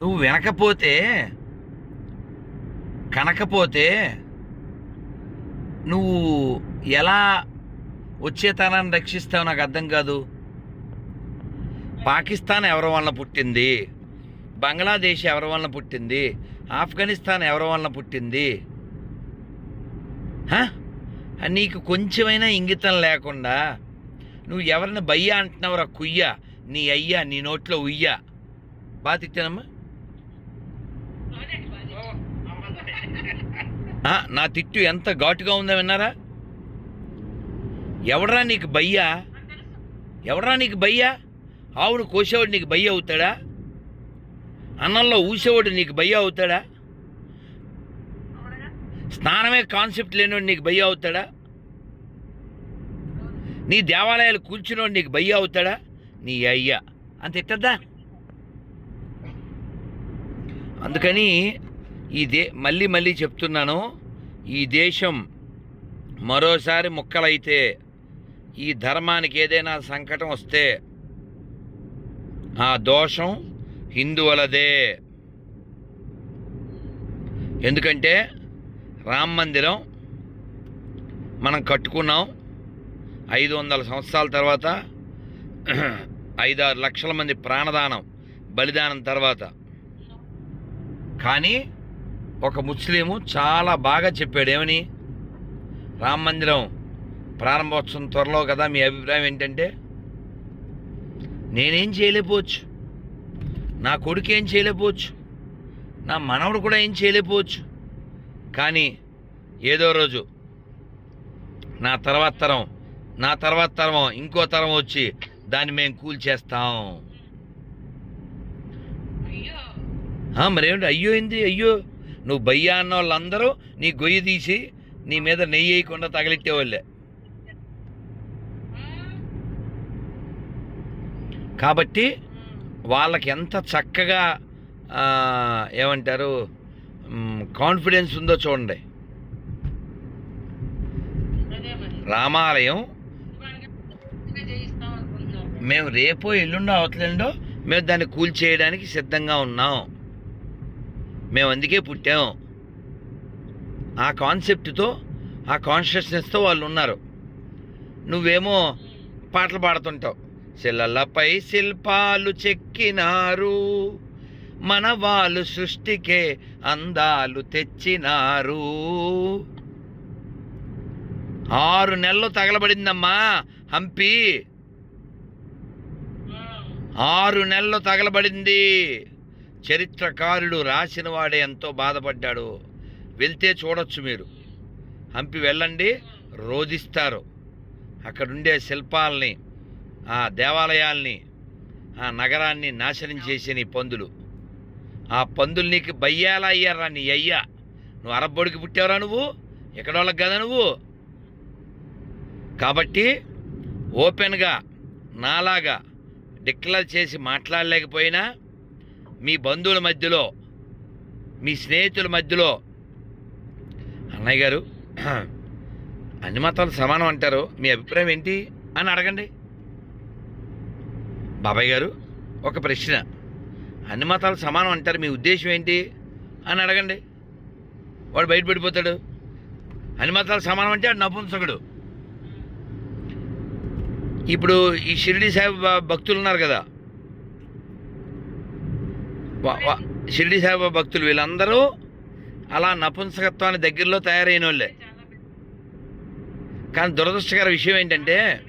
నువ్వు వినకపోతే కనకపోతే నువ్వు ఎలా వచ్చేతనాన్ని రక్షిస్తావు నాకు అర్థం కాదు. పాకిస్తాన్ ఎవరి వలన పుట్టింది? బంగ్లాదేశ్ ఎవరి వలన పుట్టింది? ఆఫ్ఘనిస్తాన్ ఎవరి వలన పుట్టింది? హ? నీకు కొంచెమైనా ఇంగితం లేకుండా నువ్వు ఎవరిని బయ్య అంటున్నావురా కుయ్య? నీ అయ్యా నీ నోట్లో ఉయ్య? బాగా తిట్టానమ్మా ఆ, నా తిట్టు ఎంత ఘాటుగా ఉందో విన్నారా? ఎవడరా నీకు బయ్యా ఎవడరా నీకు బయ్యా ఆవును కోసేవాడు నీకు బయ్య అవుతాడా? అన్నంలో ఊసేవాడు నీకు బయ్య అవుతాడా? స్నానమే కాన్సెప్ట్ లేనివాడు నీకు బయ్య అవుతాడా? నీ దేవాలయాలు కూర్చున్నవాడు నీకు బయ్య అవుతాడా? నీ అయ్యా. అంత ఇట్టద్దా అందుకని ఈ దే మళ్ళీ మళ్ళీ చెప్తున్నాను. ఈ దేశం మరోసారి ముక్కలైతే ఈ ధర్మానికి ఏదైనా సంకటం వస్తే ఆ దోషం హిందువులదే. ఎందుకంటే రామ మందిరం మనం కట్టుకున్నాం ఐదు వందల సంవత్సరాల తర్వాత ఐదారు లక్షల మంది ప్రాణదానం బలిదానం తర్వాత. కానీ ఒక ముస్లిము చాలా బాగా చెప్పాడు ఏమని? రామ మందిరం ప్రారంభోత్సవం త్వరలో కదా మీ అభిప్రాయం ఏంటంటే? నేనేం చేయలేకపోవచ్చు. నా కొడుకు ఏం చేయలేకపోవచ్చు. నా మనవడు కూడా ఏం చేయలేకపోవచ్చు. కానీ ఏదో రోజు నా తర్వాత తరం నా తర్వాత తరం ఇంకో తరం వచ్చి దాన్ని మేము కూల్చేస్తాం మరేమిటి? అయ్యో ఏంది? అయ్యో. నువ్వు బయ్యా అన్న వాళ్ళందరూ నీ గొయ్యి తీసి నీ మీద నెయ్యి వేయకుండా తగలెట్టేవాళ్ళే. కాబట్టి వాళ్ళకి ఎంత చక్కగా ఏమంటారు కాన్ఫిడెన్స్ ఉందో చూడండి. రామాలయం మేము రేపో ఎల్లుండో అవతలేండో మేము దాన్ని కూల్చేయడానికి సిద్ధంగా ఉన్నాం. మేము అందుకే పుట్టాం. ఆ కాన్సెప్ట్తో ఆ కాన్షియస్నెస్తో వాళ్ళు ఉన్నారు నువ్వేమో పాటలు పాడుతుంటావు. శిలలపై శిల్పాలు చెక్కినారు మన వాళ్ళు సృష్టికే అందాలు తెచ్చినారు. ఆరు నెలలు తగలబడిందమ్మా హంపి. ఆరు నెలలు తగలబడింది. చరిత్రకారుడు రాసిన వాడే ఎంతో బాధపడ్డాడు. వెళ్తే చూడొచ్చు మీరు. హంపి వెళ్ళండి రోధిస్తారు. అక్కడుండే శిల్పాలని ఆ దేవాలయాల్ని ఆ నగరాన్ని నాశనం చేసిన ఈ పందులు. ఆ పందులు నీకు బయ్యాలా అయ్యారా నీ అయ్యా? నువ్వు అరబ్బొడికి పుట్టావరా నువ్వు? ఎక్కడోళ్ళకి కదా నువ్వు? కాబట్టి ఓపెన్గా నాలాగా డిక్లేర్ చేసి మాట్లాడలేకపోయినా మీ బంధువుల మధ్యలో మీ స్నేహితుల మధ్యలో అన్నయ్య గారు అన్ని మతాలు సమానం అంటారు. మీ అభిప్రాయం ఏంటి అని అడగండి. బాబాయ్ గారు ఒక ప్రశ్న. అన్ని మతాలు సమానం అంటారు. మీ ఉద్దేశం ఏంటి అని అడగండి. వాడు బయటపడిపోతాడు అన్ని మతాలు సమానం అంటే వాడు నపుంసకుడు. ఇప్పుడు ఈ షిరిడి సాహిబ్ భక్తులు ఉన్నారు కదా. షిరిడి సాయిబాబా భక్తులు వీళ్ళందరూ అలా నపుంసకత్వాన్ని దగ్గరలో తయారైన వాళ్ళే కానీ దురదృష్టకర విషయం ఏంటంటే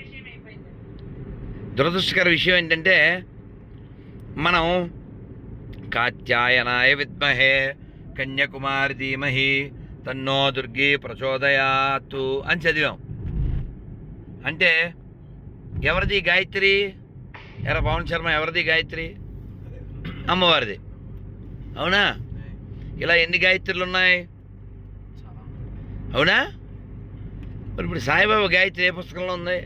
దురదృష్టకర విషయం ఏంటంటే మనం కాత్యాయనాయ విద్మహే కన్యాకుమారి ధీమహి తన్నో దుర్గి ప్రచోదయాత్తు అని చదివాం. అంటే ఎవరిది గాయత్రి? ఎర పవన్ శర్మ ఎవరిది గాయత్రి? అమ్మవారిది. అవునా? ఇలా ఎన్ని గాయత్రులు ఉన్నాయి అవునా? మరి ఇప్పుడు సాయిబాబా గాయత్రి ఏ పుస్తకంలో ఉంది?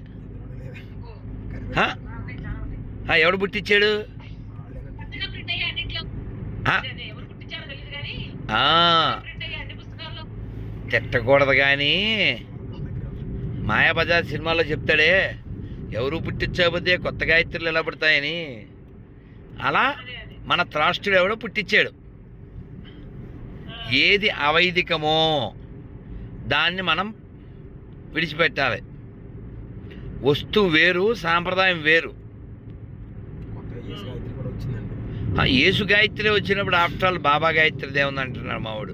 ఎవడు పుట్టించాడు? తిట్టకూడదు కానీ మాయాబజార్ సినిమాలో చెప్తాడే ఎవరు పుట్టించకపోతే కొత్త గాయత్రులు ఎలా పడతాయని. అలా? మన త్రాష్టుడు ఎవడో పుట్టించాడు. ఏది అవైదికమో దాన్ని మనం విడిచిపెట్టాలి. వస్తువు వేరు సాంప్రదాయం వేరు. యేసు గాయత్రి వచ్చినప్పుడు ఆఫ్టర్ ఆల్ బాబా గాయత్రి దేవుంది అంటున్నాడు మావాడు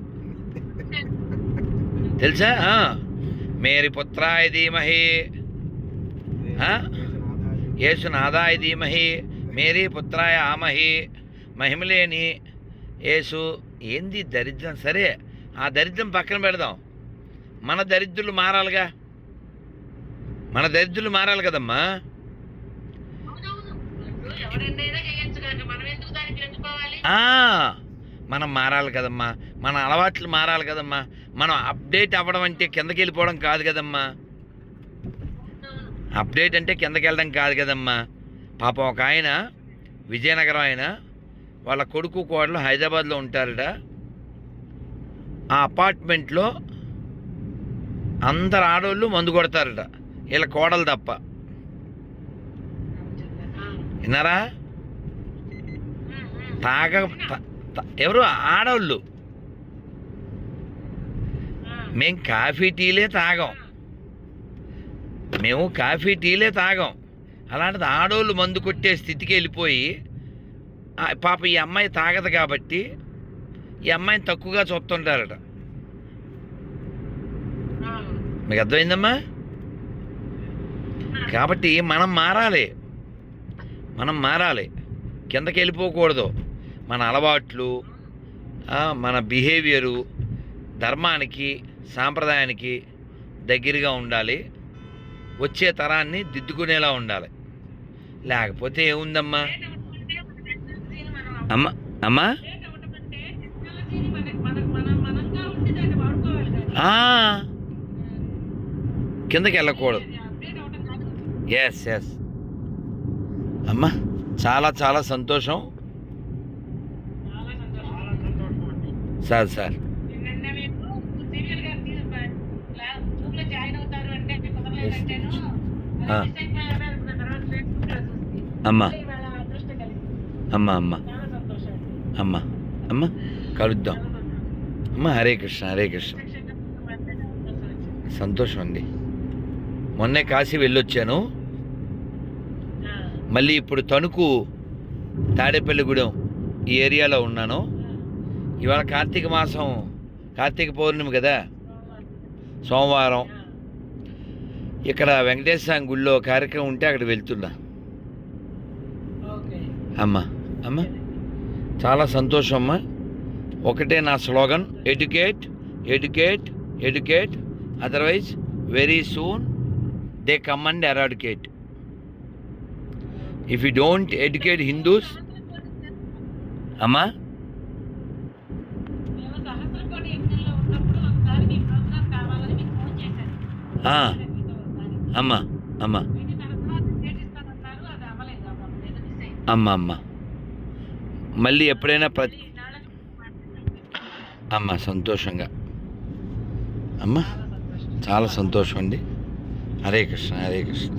తెలుసా? ఆ. మేరీ పుత్రాయ ధీమహి. ఆ? యేసు నాదాయ ధీమహి మేరీ పుత్రాయ ఆమహి. మహిమలేని యేసు ఏంది దరిద్రం? సరే ఆ దరిద్రం పక్కన పెడదాం. మన దరిద్రులు మారాలిగా? మన దరిద్రులు మారాలి కదమ్మా? మనం మారాలి కదమ్మా. మన అలవాట్లు మారాలి కదమ్మా. మనం అప్డేట్ అవ్వడం అంటే కిందకి వెళ్ళిపోవడం కాదు కదమ్మా. అప్డేట్ అంటే కిందకి వెళ్ళడం కాదు కదమ్మా. పాపం ఒక ఆయన విజయనగరం ఆయన వాళ్ళ కొడుకు కోడలు హైదరాబాద్లో ఉంటారట. ఆ అపార్ట్మెంట్లో అందరు ఆడవాళ్ళు మందు కొడతారట. వీళ్ళ కోడలు తప్ప. విన్నారా? తాగ ఎవరు? ఆడవాళ్ళు మేం కాఫీ టీలే తాగాం. మేము కాఫీ టీలే తాగాం. అలాంటిది ఆడోళ్ళు మందు కొట్టే స్థితికి వెళ్ళిపోయి పాప ఈ అమ్మాయి తాగదు కాబట్టి ఈ అమ్మాయిని తక్కువగా చూస్తుంటారట. మీకు అర్థమైందమ్మా? కాబట్టి మనం మారాలి. మనం మారాలి. కిందకి వెళ్ళిపోకూడదు. మన అలవాట్లు మన బిహేవియరు ధర్మానికి సాంప్రదాయానికి దగ్గరగా ఉండాలి. వచ్చే తరాన్ని దిద్దుకునేలా ఉండాలి. లేకపోతే ఏముందమ్మా? అమ్మ అమ్మా? ఆ, కిందకి వెళ్ళకూడదు. ఎస్ ఎస్ అమ్మా చాలా చాలా సంతోషం. Sir sir. అమ్మా. అమ్మ అమ్మ. అమ్మ అమ్మ కలుద్దాం. అమ్మ హరే కృష్ణ హరే కృష్ణ. సంతోషం అండి మొన్నే కాశీ వెళ్ళొచ్చాను. మళ్ళీ ఇప్పుడు తణుకు తాడేపల్లిగూడెం ఈ ఏరియాలో ఉన్నాను. ఇవాళ కార్తీక మాసం కార్తీక పౌర్ణమి కదా? సోమవారం. ఇక్కడ వెంకటేశ్వర స్వామి గుళ్ళో కార్యక్రమం ఉంటే అక్కడ వెళ్తున్నా. అమ్మ అమ్మ. చాలా సంతోషం అమ్మ ఒకటే నా slogan educate educate educate otherwise very soon they come and eradicate if you don't educate Hindus అమ్మా. అమ్మ అమ్మ. అమ్మ అమ్మ. మళ్ళీ ఎప్పుడైనా ప్ర అమ్మ సంతోషంగా. అమ్మ చాలా సంతోషం అండి. హరే కృష్ణ హరే కృష్ణ.